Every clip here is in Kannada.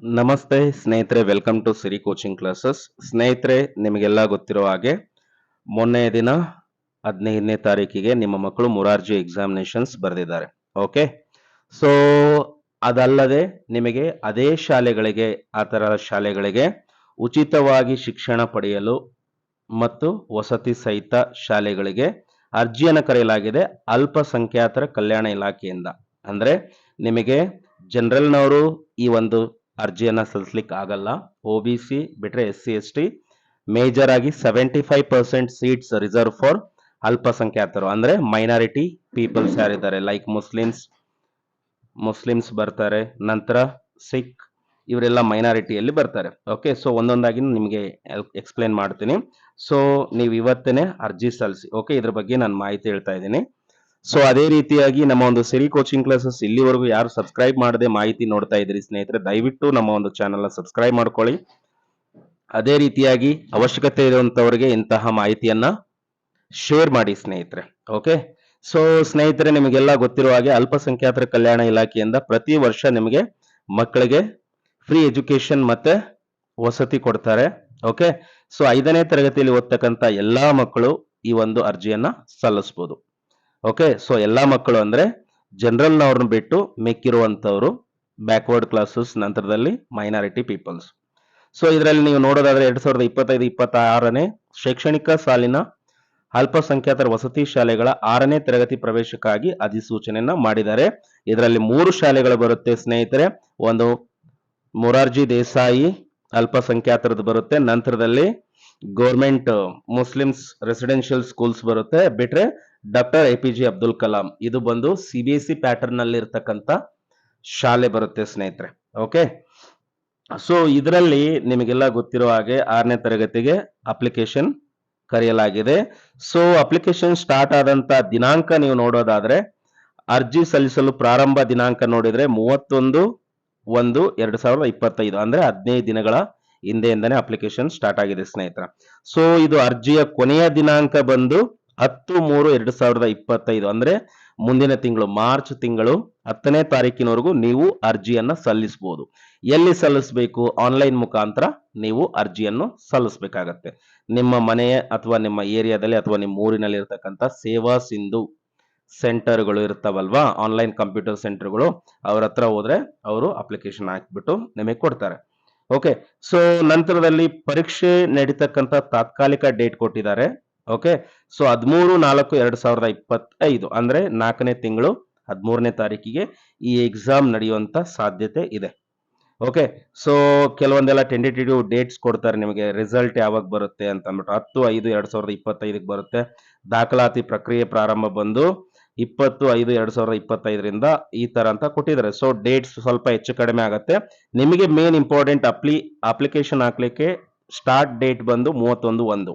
ನಮಸ್ತೆ ಸ್ನೇಹಿತರೆ welcome to Siri coaching classes ಸ್ನೇಹಿತರೆ, ನಿಮಗೆಲ್ಲ ಗೊತ್ತಿರೋ ಹಾಗೆ ಮೊನ್ನೆ ದಿನ ಹದಿನೈದನೇ ತಾರೀಕಿಗೆ ನಿಮ್ಮ ಮಕ್ಕಳು ಮುರಾರ್ಜಿ ಎಕ್ಸಾಮಿನೇಷನ್ಸ್ ಬರೆದಿದ್ದಾರೆ. ಓಕೆ ಸೊ ಅದಲ್ಲದೆ ನಿಮಗೆ ಅದೇ ಶಾಲೆಗಳಿಗೆ, ಆ ಥರ ಶಾಲೆಗಳಿಗೆ ಉಚಿತವಾಗಿ ಶಿಕ್ಷಣ ಪಡೆಯಲು ಮತ್ತು ವಸತಿ ಸಹಿತ ಶಾಲೆಗಳಿಗೆ ಅರ್ಜಿಯನ್ನು ಕರೆಯಲಾಗಿದೆ ಅಲ್ಪಸಂಖ್ಯಾತರ ಕಲ್ಯಾಣ ಇಲಾಖೆಯಿಂದ. ಅಂದ್ರೆ ನಿಮಗೆ ಜನರಲ್ನವರು ಈ ಒಂದು ಅರ್ಜಿಯನ್ನ ಸಲ್ಲಿಸ್ಲಿಕ್ಕೆ ಆಗಲ್ಲ ಒ ಬಿ ಸಿ ಬಿಟ್ರೆ S C S T major ಆಗಿ seventy five percent seats reserve for ಅಲ್ಪಸಂಖ್ಯಾತರು. ಅಂದ್ರೆ ಮೈನಾರಿಟಿ ಪೀಪಲ್ಸ್ ಯಾರಿದ್ದಾರೆ? ಲೈಕ್ ಮುಸ್ಲಿಮ್ಸ್ ಮುಸ್ಲಿಮ್ಸ್ ಬರ್ತಾರೆ, ನಂತರ ಸಿಖ್ ಇವರೆಲ್ಲ ಮೈನಾರಿಟಿಯಲ್ಲಿ ಬರ್ತಾರೆ. ಓಕೆ ಸೊ ಒಂದೊಂದಾಗಿ ನಿಮಗೆ ಎಕ್ಸ್ಪ್ಲೇನ್ ಮಾಡ್ತೀನಿ. ಸೊ ನೀವು ಇವತ್ತೇನೆ ಅರ್ಜಿ ಸಲ್ಲಿಸಿ. ಓಕೆ ಇದ್ರ ಬಗ್ಗೆ ನಾನು ಮಾಹಿತಿ ಹೇಳ್ತಾ ಇದ್ದೀನಿ. ಸೊ ಅದೇ ರೀತಿಯಾಗಿ ನಮ್ಮ ಒಂದು ಸಿರಿ ಕೋಚಿಂಗ್ ಕ್ಲಾಸಸ್ ಇಲ್ಲಿವರೆಗೂ ಯಾರು ಸಬ್ಸ್ಕ್ರೈಬ್ ಮಾಡದೆ ಮಾಹಿತಿ ನೋಡ್ತಾ ಇದ್ರಿ ಸ್ನೇಹಿತರೆ, ದಯವಿಟ್ಟು ನಮ್ಮ ಒಂದು ಚಾನೆಲ್ನ ಸಬ್ಸ್ಕ್ರೈಬ್ ಮಾಡ್ಕೊಳ್ಳಿ. ಅದೇ ರೀತಿಯಾಗಿ ಅವಶ್ಯಕತೆ ಇರುವಂತವರಿಗೆ ಇಂತಹ ಮಾಹಿತಿಯನ್ನ ಶೇರ್ ಮಾಡಿ ಸ್ನೇಹಿತರೆ ಓಕೆ ಸೊ ಸ್ನೇಹಿತರೆ, ನಿಮಗೆಲ್ಲ ಗೊತ್ತಿರುವ ಹಾಗೆ ಅಲ್ಪಸಂಖ್ಯಾತರ ಕಲ್ಯಾಣ ಇಲಾಖೆಯಿಂದ ಪ್ರತಿ ವರ್ಷ ನಿಮಗೆ ಮಕ್ಕಳಿಗೆ ಫ್ರೀ ಎಜುಕೇಶನ್ ಮತ್ತೆ ವಸತಿ ಕೊಡ್ತಾರೆ ಓಕೆ ಸೊ ಐದನೇ ತರಗತಿಯಲ್ಲಿ ಓದ್ತಕ್ಕಂಥ ಎಲ್ಲಾ ಮಕ್ಕಳು ಈ ಒಂದು ಅರ್ಜಿಯನ್ನ ಸಲ್ಲಿಸಬಹುದು ಓಕೆ ಸೊ ಎಲ್ಲ ಮಕ್ಕಳು ಅಂದ್ರೆ ಜನರಲ್ ನವ್ರನ್ನ ಬಿಟ್ಟು ಮಿಕ್ಕಿರುವಂಥವ್ರು ಬ್ಯಾಕ್ವರ್ಡ್ ಕ್ಲಾಸಸ್ ನಂತರದಲ್ಲಿ ಮೈನಾರಿಟಿ ಪೀಪಲ್ಸ್ ಸೊ ಇದರಲ್ಲಿ ನೀವು ನೋಡೋದಾದ್ರೆ ಎರಡ್ ಸಾವಿರದ ಇಪ್ಪತ್ತೈದು, ಇಪ್ಪತ್ತಾರನೇ ಶೈಕ್ಷಣಿಕ ಸಾಲಿನ ಅಲ್ಪಸಂಖ್ಯಾತರ ವಸತಿ ಶಾಲೆಗಳ ಆರನೇ ತರಗತಿ ಪ್ರವೇಶಕ್ಕಾಗಿ ಅಧಿಸೂಚನೆಯನ್ನ ಮಾಡಿದ್ದಾರೆ. ಇದರಲ್ಲಿ ಮೂರು ಶಾಲೆಗಳು ಬರುತ್ತೆ ಸ್ನೇಹಿತರೆ. ಒಂದು ಮೊರಾರ್ಜಿ ದೇಸಾಯಿ ಅಲ್ಪಸಂಖ್ಯಾತರದ್ದು ಬರುತ್ತೆ. ನಂತರದಲ್ಲಿ ಗೌರ್ಮೆಂಟ್ ಮುಸ್ಲಿಮ್ಸ್ ರೆಸಿಡೆನ್ಷಿಯಲ್ ಸ್ಕೂಲ್ಸ್ ಬರುತ್ತೆ. ಬಿಟ್ರೆ doctor A P J Abdul Kalam, ಇದು ಬಂದು C B S C pattern ಅಲ್ಲಿ ಇರ್ತಕ್ಕಂಥ ಶಾಲೆ ಬರುತ್ತೆ ಸ್ನೇಹಿತರೆ, ಓಕೆ? ಸೊ ಇದರಲ್ಲಿ ನಿಮಗೆಲ್ಲ ಗೊತ್ತಿರೋ ಹಾಗೆ ಆರನೇ ತರಗತಿಗೆ ಅಪ್ಲಿಕೇಶನ್ ಕರೆಯಲಾಗಿದೆ. ಸೊ ಅಪ್ಲಿಕೇಶನ್ ಸ್ಟಾರ್ಟ್ ಆದಂತ ದಿನಾಂಕ ನೀವು ನೋಡೋದಾದ್ರೆ, ಅರ್ಜಿ ಸಲ್ಲಿಸಲು ಪ್ರಾರಂಭ ದಿನಾಂಕ ನೋಡಿದ್ರೆ ಮೂವತ್ತೊಂದು ಒಂದು ಎರಡ್ ಸಾವಿರದ ಇಪ್ಪತ್ತೈದು, ಅಂದ್ರೆ ಹದಿನೈದು ದಿನಗಳ ಹಿಂದೆಯಿಂದನೇ ಅಪ್ಲಿಕೇಶನ್ ಸ್ಟಾರ್ಟ್ ಆಗಿದೆ ಸ್ನೇಹಿತರ. ಸೊ ಇದು ಅರ್ಜಿಯ ಕೊನೆಯ ದಿನಾಂಕ ಬಂದು ಹತ್ತು ಮೂರು ಎರಡು ಸಾವಿರದ ಇಪ್ಪತ್ತೈದು ಅಂದ್ರೆ ಮುಂದಿನ ತಿಂಗಳು ಮಾರ್ಚ್ ತಿಂಗಳು ಹತ್ತನೇ ತಾರೀಕಿನವರೆಗೂ ನೀವು ಅರ್ಜಿಯನ್ನ ಸಲ್ಲಿಸಬಹುದು ಎಲ್ಲಿ ಸಲ್ಲಿಸಬೇಕು? ಆನ್ಲೈನ್ ಮುಖಾಂತರ ನೀವು ಅರ್ಜಿಯನ್ನು ಸಲ್ಲಿಸಬೇಕಾಗತ್ತೆ. ನಿಮ್ಮ ಮನೆಯ ಅಥವಾ ನಿಮ್ಮ ಏರಿಯಾದಲ್ಲಿ ಅಥವಾ ನಿಮ್ಮ ಊರಿನಲ್ಲಿ ಇರತಕ್ಕಂತ ಸೇವಾ ಸಿಂಧು ಸೆಂಟರ್ಗಳು ಇರ್ತಾವಲ್ವಾ? ಆನ್ಲೈನ್ ಕಂಪ್ಯೂಟರ್ ಸೆಂಟರ್ಗಳು ಅವ್ರ ಹತ್ರ ಹೋದ್ರೆ ಅವರು ಅಪ್ಲಿಕೇಶನ್ ಹಾಕಿಬಿಟ್ಟು ನಿಮಗೆ ಕೊಡ್ತಾರೆ. ಓಕೆ, ಸೊ ನಂತರದಲ್ಲಿ ಪರೀಕ್ಷೆ ನಡೀತಕ್ಕಂಥ ತಾತ್ಕಾಲಿಕ ಡೇಟ್ ಕೊಟ್ಟಿದ್ದಾರೆ. ಓಕೆ ಸೊ ಹದಿಮೂರು, ನಾಲ್ಕು, ಎರಡು ಸಾವಿರದ ಇಪ್ಪತ್ತೈದು ಅಂದ್ರೆ ನಾಲ್ಕನೇ ತಿಂಗಳು, ಹದಿಮೂರನೇ ತಾರೀಕಿಗೆ ಈ ಎಕ್ಸಾಮ್ ನಡೆಯುವಂತ ಸಾಧ್ಯತೆ ಇದೆ. ಓಕೆ ಸೊ ಕೆಲವೊಂದೆಲ್ಲ ಟೆಂಟೇಟಿವ್ ಡೇಟ್ಸ್ ಕೊಡ್ತಾರೆ ನಿಮಗೆ. ರಿಸಲ್ಟ್ ಯಾವಾಗ ಬರುತ್ತೆ ಅಂತ ಅಂದ್ಬಿಟ್ಟು ಹತ್ತು, ಐದು, ಎರಡು ಸಾವಿರದ ಇಪ್ಪತ್ತೈದಕ್ಕೆ ಬರುತ್ತೆ. ದಾಖಲಾತಿ ಪ್ರಕ್ರಿಯೆ ಪ್ರಾರಂಭ ಬಂದು ಇಪ್ಪತ್ತು, ಐದು, ಎರಡು ಸಾವಿರದ ಇಪ್ಪತ್ತೈದರಿಂದ ಈ ತರ ಅಂತ ಕೊಟ್ಟಿದ್ದಾರೆ. ಸೊ ಡೇಟ್ಸ್ ಸ್ವಲ್ಪ ಹೆಚ್ಚು ಕಡಿಮೆ ಆಗುತ್ತೆ. ನಿಮಗೆ ಮೇನ್ ಇಂಪಾರ್ಟೆಂಟ್ ಅಪ್ಲಿ ಅಪ್ಲಿಕೇಶನ್ ಹಾಕ್ಲಿಕ್ಕೆ ಸ್ಟಾರ್ಟ್ ಡೇಟ್ ಬಂದು ಮೂವತ್ತೊಂದು, ಒಂದು.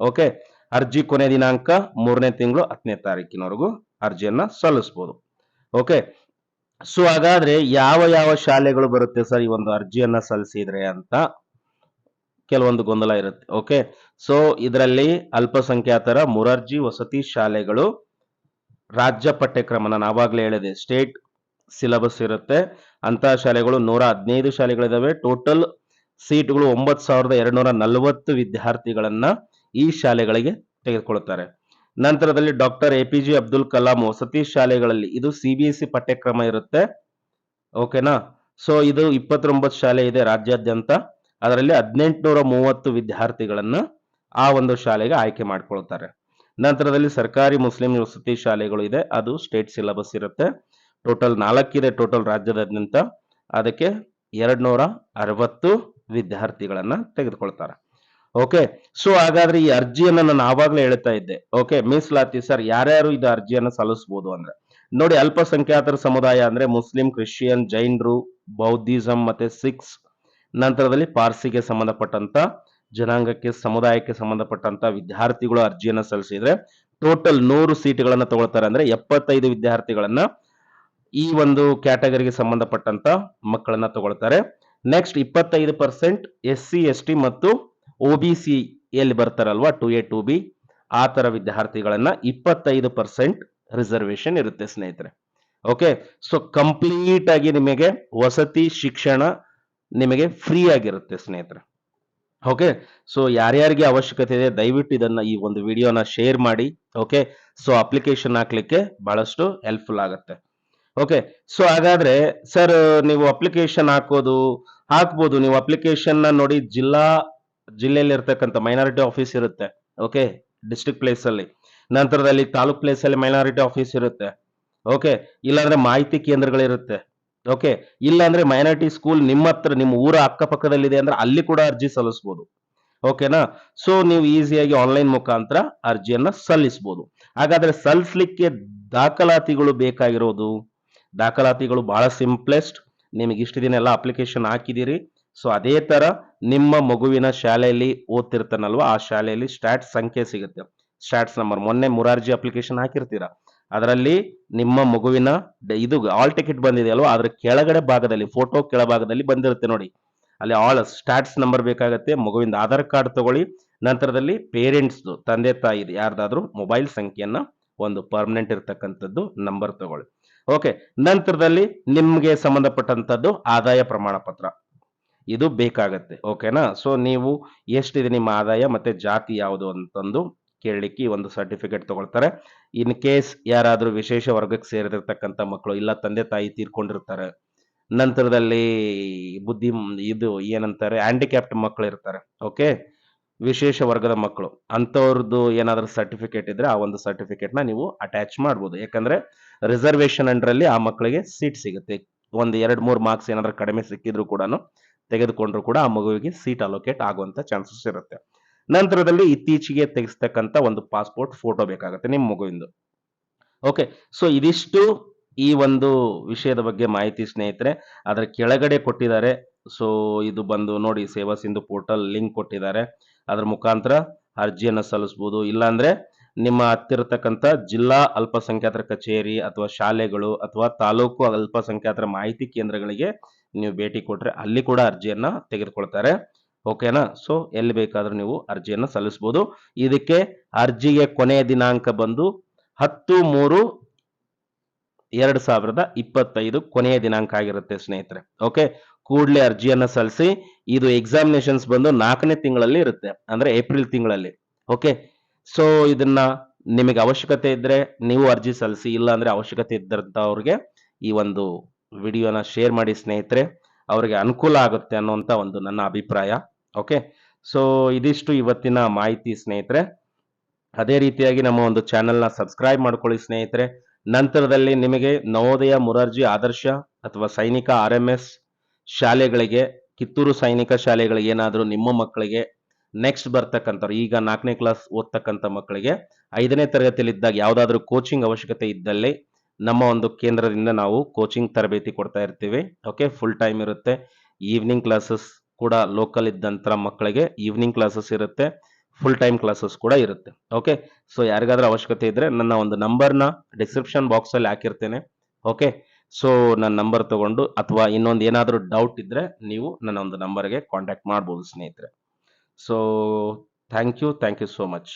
ಓಕೆ ಅರ್ಜಿ ಕೊನೆ ದಿನಾಂಕ ಮೂರನೇ ತಿಂಗಳು ಹತ್ತನೇ ತಾರೀಕಿನವರೆಗೂ ಅರ್ಜಿಯನ್ನ ಸಲ್ಲಿಸಬಹುದು ಓಕೆ, ಸೊ ಹಾಗಾದ್ರೆ ಯಾವ ಯಾವ ಶಾಲೆಗಳು ಬರುತ್ತೆ ಸರ್ ಈ ಒಂದು ಅರ್ಜಿಯನ್ನ ಸಲ್ಲಿಸಿದ್ರೆ ಅಂತ ಕೆಲವೊಂದು ಗೊಂದಲ ಇರುತ್ತೆ. ಓಕೆ, ಸೊ ಇದರಲ್ಲಿ ಅಲ್ಪಸಂಖ್ಯಾತರ ಮುರರ್ಜಿ ವಸತಿ ಶಾಲೆಗಳು ರಾಜ್ಯ ಪಠ್ಯಕ್ರಮನ ನಾವಾಗಲೇ ಹೇಳಿದೆ, ಸ್ಟೇಟ್ ಸಿಲೆಬಸ್ ಇರುತ್ತೆ. ಅಂತಹ ಶಾಲೆಗಳು ನೂರ ಹದಿನೈದು ಶಾಲೆಗಳಿದಾವೆ. ಟೋಟಲ್ ಸೀಟ್ಗಳು ಒಂಬತ್ತು ಸಾವಿರದ ಎರಡ್ನೂರ ನಲವತ್ತು ವಿದ್ಯಾರ್ಥಿಗಳನ್ನ ಈ ಶಾಲೆಗಳಿಗೆ ತೆಗೆದುಕೊಳ್ಳುತ್ತಾರೆ. ನಂತರದಲ್ಲಿ doctor A P J Abdul Kalam ವಸತಿ ಶಾಲೆಗಳಲ್ಲಿ ಇದು ಸಿ ಬಿ ಎಸ್ ಸಿ ಪಠ್ಯಕ್ರಮ ಇರುತ್ತೆ. ಓಕೆನಾ ಸೊ ಇದು ಇಪ್ಪತ್ತೊಂಬತ್ತು ಶಾಲೆ ಇದೆ ರಾಜ್ಯಾದ್ಯಂತ. ಅದರಲ್ಲಿ ಹದಿನೆಂಟುನೂರ ಮೂವತ್ತು ವಿದ್ಯಾರ್ಥಿಗಳನ್ನು ಆ ಒಂದು ಶಾಲೆಗೆ ಆಯ್ಕೆ ಮಾಡಿಕೊಳ್ತಾರೆ. ನಂತರದಲ್ಲಿ ಸರ್ಕಾರಿ ಮುಸ್ಲಿಂ ವಸತಿ ಶಾಲೆಗಳು ಇದೆ. ಅದು ಸ್ಟೇಟ್ ಸಿಲೆಬಸ್ ಇರುತ್ತೆ. ಟೋಟಲ್ ನಾಲ್ಕಿದೆ ಟೋಟಲ್ ರಾಜ್ಯದಾದ್ಯಂತ. ಅದಕ್ಕೆ ಎರಡ್ ನೂರ ಅರವತ್ತು ವಿದ್ಯಾರ್ಥಿಗಳನ್ನು ತೆಗೆದುಕೊಳ್ತಾರೆ. ಓಕೆ ಸೊ ಹಾಗಾದ್ರೆ ಈ ಅರ್ಜಿಯನ್ನು ನಾನು ಆವಾಗಲೇ ಹೇಳ್ತಾ ಇದ್ದೆ. ಓಕೆ ಮೀಸಲಾತಿ ಸರ್ ಯಾರ್ಯಾರು ಇದು ಅರ್ಜಿಯನ್ನು ಸಲ್ಲಿಸಬಹುದು ಅಂದ್ರೆ? ನೋಡಿ, ಅಲ್ಪಸಂಖ್ಯಾತರ ಸಮುದಾಯ ಅಂದ್ರೆ ಮುಸ್ಲಿಂ, ಕ್ರಿಶ್ಚಿಯನ್, ಜೈನರು, ಬೌದ್ಧಿಸಂ ಮತ್ತೆ ಸಿಖ್ಸ್ ನಂತರದಲ್ಲಿ ಪಾರ್ಸಿಗೆ ಸಂಬಂಧಪಟ್ಟಂತ, ಜನಾಂಗಕ್ಕೆ, ಸಮುದಾಯಕ್ಕೆ ಸಂಬಂಧಪಟ್ಟಂತ ವಿದ್ಯಾರ್ಥಿಗಳು ಅರ್ಜಿಯನ್ನು ಸಲ್ಲಿಸಿದ್ರೆ ಟೋಟಲ್ ನೂರು ಸೀಟ್ಗಳನ್ನ ತಗೊಳ್ತಾರೆ ಅಂದ್ರೆ ಎಪ್ಪತ್ತೈದು ವಿದ್ಯಾರ್ಥಿಗಳನ್ನ ಈ ಒಂದು ಕ್ಯಾಟಗರಿಗೆ ಸಂಬಂಧಪಟ್ಟಂತ ಮಕ್ಕಳನ್ನ ತಗೊಳ್ತಾರೆ. ನೆಕ್ಸ್ಟ್ ಇಪ್ಪತ್ತೈದು percent S C S T ಮತ್ತು ಒ ಬಿ ಸಿ ಎಲ್ಲಿ ಬರ್ತಾರಲ್ವಾ ಟು ಎ ಟು ಬಿ ಆ ಥರ ವಿದ್ಯಾರ್ಥಿಗಳನ್ನ ಇಪ್ಪತ್ತೈದು ಪರ್ಸೆಂಟ್ ರಿಸರ್ವೇಶನ್ ಇರುತ್ತೆ ಸ್ನೇಹಿತರೆ. ಓಕೆ ಸೊ ಕಂಪ್ಲೀಟ್ ಆಗಿ ನಿಮಗೆ ವಸತಿ, ಶಿಕ್ಷಣ ನಿಮಗೆ ಫ್ರೀ ಆಗಿರುತ್ತೆ ಸ್ನೇಹಿತರೆ. ಓಕೆ ಸೊ ಯಾರ್ಯಾರಿಗೆ ಅವಶ್ಯಕತೆ ಇದೆ, ದಯವಿಟ್ಟು ಇದನ್ನ ಈ ಒಂದು ವಿಡಿಯೋನ ಶೇರ್ ಮಾಡಿ. ಓಕೆ ಸೊ ಅಪ್ಲಿಕೇಶನ್ ಹಾಕ್ಲಿಕ್ಕೆ ಬಹಳಷ್ಟು ಹೆಲ್ಪ್ಫುಲ್ ಆಗುತ್ತೆ. ಓಕೆ ಸೊ ಹಾಗಾದ್ರೆ ಸರ್ ನೀವು ಅಪ್ಲಿಕೇಶನ್ ಹಾಕೋದು, ಹಾಕ್ಬೋದು. ನೀವು ಅಪ್ಲಿಕೇಶನ್ನ ನೋಡಿ ಜಿಲ್ಲಾ ಜಿಲ್ಲೆಯಲ್ಲಿ ಇರ್ತಕ್ಕಂಥ ಮೈನಾರಿಟಿ ಆಫೀಸ್ ಇರುತ್ತೆ. ಓಕೆ ಡಿಸ್ಟಿಕ್ ಪ್ಲೇಸ್ ಅಲ್ಲಿ. ನಂತರದಲ್ಲಿ ತಾಲೂಕ್ ಪ್ಲೇಸ್ ಅಲ್ಲಿ ಮೈನಾರಿಟಿ ಆಫೀಸ್ ಇರುತ್ತೆ. ಓಕೆ ಇಲ್ಲಾಂದ್ರೆ ಮಾಹಿತಿ ಕೇಂದ್ರಗಳಿರುತ್ತೆ. ಓಕೆ ಇಲ್ಲಾಂದ್ರೆ ಮೈನಾರಿಟಿ ಸ್ಕೂಲ್ ನಿಮ್ಮ ಹತ್ರ, ನಿಮ್ಮ ಊರ ಅಕ್ಕಪಕ್ಕದಲ್ಲಿದೆ ಅಂದ್ರೆ ಅಲ್ಲಿ ಕೂಡ ಅರ್ಜಿ ಸಲ್ಲಿಸಬಹುದು ಓಕೆನಾ ಸೊ ನೀವು ಈಸಿಯಾಗಿ ಆನ್ಲೈನ್ ಮುಖಾಂತರ ಅರ್ಜಿಯನ್ನ ಸಲ್ಲಿಸಬಹುದು ಹಾಗಾದ್ರೆ ಸಲ್ಲಿಸಲಿಕ್ಕೆ ದಾಖಲಾತಿಗಳು ಬೇಕಾಗಿರೋದು? ದಾಖಲಾತಿಗಳು ಬಹಳ ಸಿಂಪ್ಲೆಸ್ಟ್ ನಿಮಗೆ ಇಷ್ಟು ದಿನ ಎಲ್ಲ ಅಪ್ಲಿಕೇಶನ್ ಹಾಕಿದಿರಿ ಸೊ ಅದೇ ತರ ನಿಮ್ಮ ಮಗುವಿನ ಶಾಲೆಯಲ್ಲಿ ಓದ್ತಿರ್ತಾನಲ್ವ, ಆ ಶಾಲೆಯಲ್ಲಿ ಸ್ಟಾಟ್ ಸಂಖ್ಯೆ ಸಿಗುತ್ತೆ. ಸ್ಟಾಟ್ಸ್ ನಂಬರ್ ಮೊನ್ನೆ ಮುರಾರ್ಜಿ ಅಪ್ಲಿಕೇಶನ್ ಹಾಕಿರ್ತೀರಾ. ಅದರಲ್ಲಿ ನಿಮ್ಮ ಮಗುವಿನ ಇದು ಆಲ್ ಟಿಕೆಟ್ ಬಂದಿದೆ ಅಲ್ವಾ, ಅದ್ರ ಕೆಳಗಡೆ ಭಾಗದಲ್ಲಿ ಫೋಟೋ ಕೆಳಭಾಗದಲ್ಲಿ ಬಂದಿರುತ್ತೆ ನೋಡಿ. ಅಲ್ಲಿ ಆಲ್ ಸ್ಟಾಟ್ಸ್ ನಂಬರ್ ಬೇಕಾಗುತ್ತೆ, ಮಗುವಿಂದ ಆಧಾರ್ ಕಾರ್ಡ್ ತಗೊಳ್ಳಿ, ನಂತರದಲ್ಲಿ ಪೇರೆಂಟ್ಸ್ ತಂದೆ ತಾಯಿ ಯಾರ್ದಾದ್ರೂ ಮೊಬೈಲ್ ಸಂಖ್ಯೆಯನ್ನ ಒಂದು ಪರ್ಮನೆಂಟ್ ಇರ್ತಕ್ಕಂಥದ್ದು ನಂಬರ್ ತಗೊಳ್ಳಿ. ಓಕೆ ನಂತರದಲ್ಲಿ ನಿಮಗೆ ಸಂಬಂಧಪಟ್ಟಂತದ್ದು ಆದಾಯ ಪ್ರಮಾಣ ಪತ್ರ ಇದು ಬೇಕಾಗತ್ತೆ, ಓಕೆನಾ? ಸೊ ನೀವು ಎಷ್ಟಿದೆ ನಿಮ್ಮ ಆದಾಯ ಮತ್ತೆ ಜಾತಿ ಯಾವುದು ಅಂತಂದು ಕೇಳಲಿಕ್ಕೆ ಈ ಒಂದು ಸರ್ಟಿಫಿಕೇಟ್ ತಗೊಳ್ತಾರೆ. ಇನ್ ಕೇಸ್ ಯಾರಾದರೂ ವಿಶೇಷ ವರ್ಗಕ್ಕೆ ಸೇರಿದಿರ್ತಕ್ಕಂಥ ಮಕ್ಕಳು ಇಲ್ಲ ತಂದೆ ತಾಯಿ ತೀರ್ಕೊಂಡಿರ್ತಾರೆ, ನಂತರದಲ್ಲಿ ಬುದ್ಧಿ ಇದು ಏನಂತಾರೆ ಹ್ಯಾಂಡಿಕ್ಯಾಪ್ಟ್ ಮಕ್ಕಳು ಇರ್ತಾರೆ, ಓಕೆ? ವಿಶೇಷ ವರ್ಗದ ಮಕ್ಕಳು, ಅಂಥವ್ರದ್ದು ಏನಾದ್ರೂ ಸರ್ಟಿಫಿಕೇಟ್ ಇದ್ರೆ ಆ ಒಂದು ಸರ್ಟಿಫಿಕೇಟ್ನ ನೀವು ಅಟ್ಯಾಚ್ ಮಾಡ್ಬೋದು. ಯಾಕಂದರೆ ರಿಸರ್ವೇಶನ್ ಅಂಡ್ರಲ್ಲಿ ಆ ಮಕ್ಕಳಿಗೆ ಸೀಟ್ ಸಿಗುತ್ತೆ. ಒಂದು ಎರಡು ಮೂರು ಮಾರ್ಕ್ಸ್ ಏನಾದರೂ ಕಡಿಮೆ ಸಿಕ್ಕಿದ್ರು ಕೂಡ ತೆಗೆದುಕೊಂಡ್ರು ಕೂಡ ಆ ಮಗುವಿಗೆ ಸೀಟ್ ಅಲೋಕೇಟ್ ಆಗುವಂತ ಚಾನ್ಸಸ್ ಇರುತ್ತೆ. ನಂತರದಲ್ಲಿ ಇತ್ತೀಚೆಗೆ ತೆಗೆಸ್ತಕ್ಕಂಥ ಒಂದು ಪಾಸ್ಪೋರ್ಟ್ ಫೋಟೋ ಬೇಕಾಗುತ್ತೆ ನಿಮ್ಮ ಮಗುವಿಂದು. ಓಕೆ ಸೊ ಇದಿಷ್ಟು ಈ ಒಂದು ವಿಷಯದ ಬಗ್ಗೆ ಮಾಹಿತಿ ಸ್ನೇಹಿತರೆ ಅದರ ಕೆಳಗಡೆ ಕೊಟ್ಟಿದ್ದಾರೆ. ಸೊ ಇದು ಬಂದು ನೋಡಿ, ಸೇವಾ ಸಿಂಧು ಪೋರ್ಟಲ್ ಲಿಂಕ್ ಕೊಟ್ಟಿದ್ದಾರೆ. ಅದ್ರ ಮುಖಾಂತರ ಅರ್ಜಿಯನ್ನು ಸಲ್ಲಿಸ್ಬೋದು. ಇಲ್ಲಾಂದ್ರೆ ನಿಮ್ಮ ಹತ್ತಿರತಕ್ಕಂಥ ಜಿಲ್ಲಾ ಅಲ್ಪಸಂಖ್ಯಾತರ ಕಚೇರಿ ಅಥವಾ ಶಾಲೆಗಳು ಅಥವಾ ತಾಲೂಕು ಅಲ್ಪಸಂಖ್ಯಾತರ ಮಾಹಿತಿ ಕೇಂದ್ರಗಳಿಗೆ ನೀವು ಭೇಟಿ ಕೊಟ್ಟರೆ ಅಲ್ಲಿ ಕೂಡ ಅರ್ಜಿಯನ್ನು ತೆಗೆದುಕೊಳ್ತಾರೆ. ಓಕೆನಾ? ಸೊ ಎಲ್ಲಿ ಬೇಕಾದರೂ ನೀವು ಅರ್ಜಿಯನ್ನು ಸಲ್ಲಿಸಬಹುದು ಇದಕ್ಕೆ ಅರ್ಜಿಗೆ ಕೊನೆಯ ದಿನಾಂಕ ಬಂದು ಹತ್ತು ಮೂರು ಎರಡ್ ಸಾವಿರದ ಇಪ್ಪತ್ತೈದು ಕೊನೆಯ ದಿನಾಂಕ ಆಗಿರುತ್ತೆ ಸ್ನೇಹಿತರೆ. ಓಕೆ? ಕೂಡಲೇ ಅರ್ಜಿಯನ್ನು ಸಲ್ಲಿಸಿ, ಇದು ಎಕ್ಸಾಮಿನೇಷನ್ಸ್ ಬಂದು ನಾಲ್ಕನೇ ತಿಂಗಳಲ್ಲಿ ಇರುತ್ತೆ, ಅಂದ್ರೆ ಏಪ್ರಿಲ್ ತಿಂಗಳಲ್ಲಿ. ಓಕೆ? ಸೊ ಇದನ್ನ ನಿಮಗೆ ಅವಶ್ಯಕತೆ ಇದ್ದರೆ ನೀವು ಅರ್ಜಿ ಸಲ್ಲಿಸಿ ಇಲ್ಲ ಅಂದ್ರೆ ಅವಶ್ಯಕತೆ ಇದ್ದಂಥವ್ರಿಗೆ ಈ ಒಂದು ವಿಡಿಯೋನ ಶೇರ್ ಮಾಡಿ ಸ್ನೇಹಿತರೆ, ಅವರಿಗೆ ಅನುಕೂಲ ಆಗುತ್ತೆ ಅನ್ನುವಂಥ ಒಂದು ನನ್ನ ಅಭಿಪ್ರಾಯ. ಓಕೆ? ಸೊ ಇದಿಷ್ಟು ಇವತ್ತಿನ ಮಾಹಿತಿ ಸ್ನೇಹಿತರೆ. ಅದೇ ರೀತಿಯಾಗಿ ನಮ್ಮ ಒಂದು ಚಾನೆಲ್ನ ಸಬ್ಸ್ಕ್ರೈಬ್ ಮಾಡ್ಕೊಳ್ಳಿ ಸ್ನೇಹಿತರೆ. ನಂತರದಲ್ಲಿ ನಿಮಗೆ ನವೋದಯ ಮುರಾರ್ಜಿ ಆದರ್ಶ ಅಥವಾ ಸೈನಿಕ ಆರ್ ಎಂ ಎಸ್ ಶಾಲೆಗಳಿಗೆ, ಕಿತ್ತೂರು ಸೈನಿಕ ಶಾಲೆಗಳಿಗೆ ಏನಾದರೂ ನಿಮ್ಮ ಮಕ್ಕಳಿಗೆ ನೆಕ್ಸ್ಟ್ ಬರ್ತಕ್ಕಂಥವ್ರು, ಈಗ ನಾಲ್ಕನೇ ಕ್ಲಾಸ್ ಓದ್ತಕ್ಕಂಥ ಮಕ್ಕಳಿಗೆ ಐದನೇ ತರಗತಿಯಲ್ಲಿದ್ದಾಗ ಯಾವುದಾದ್ರೂ ಕೋಚಿಂಗ್ ಅವಶ್ಯಕತೆ ಇದ್ದಲ್ಲಿ ನಮ್ಮ ಒಂದು ಕೇಂದ್ರದಿಂದ ನಾವು ಕೋಚಿಂಗ್ ತರಬೇತಿ ಕೊಡ್ತಾ ಇರ್ತೀವಿ. ಓಕೆ ಫುಲ್ ಟೈಮ್ ಇರುತ್ತೆ. ಈವ್ನಿಂಗ್ ಕ್ಲಾಸಸ್ ಕೂಡ ಲೋಕಲ್ ಇದ್ದಂಥ ಮಕ್ಕಳಿಗೆ ಈವ್ನಿಂಗ್ ಕ್ಲಾಸಸ್ ಇರುತ್ತೆ. ಫುಲ್ ಟೈಮ್ ಕ್ಲಾಸಸ್ ಕೂಡ ಇರುತ್ತೆ. ಓಕೆ ಸೊ ಯಾರಿಗಾದ್ರೂ ಅವಶ್ಯಕತೆ ಇದ್ರೆ ನನ್ನ ಒಂದು ನಂಬರ್ನ ಡಿಸ್ಕ್ರಿಪ್ಷನ್ ಬಾಕ್ಸ್ ಅಲ್ಲಿ ಹಾಕಿರ್ತೇನೆ. ಓಕೆ ಸೊ ನನ್ನ ನಂಬರ್ ತಗೊಂಡು ಅಥವಾ ಇನ್ನೊಂದು ಏನಾದರೂ ಡೌಟ್ ಇದ್ರೆ ನೀವು ನನ್ನ ಒಂದು ನಂಬರ್ಗೆ ಕಾಂಟ್ಯಾಕ್ಟ್ ಮಾಡ್ಬೋದು ಸ್ನೇಹಿತರೆ. So thank you thank you so much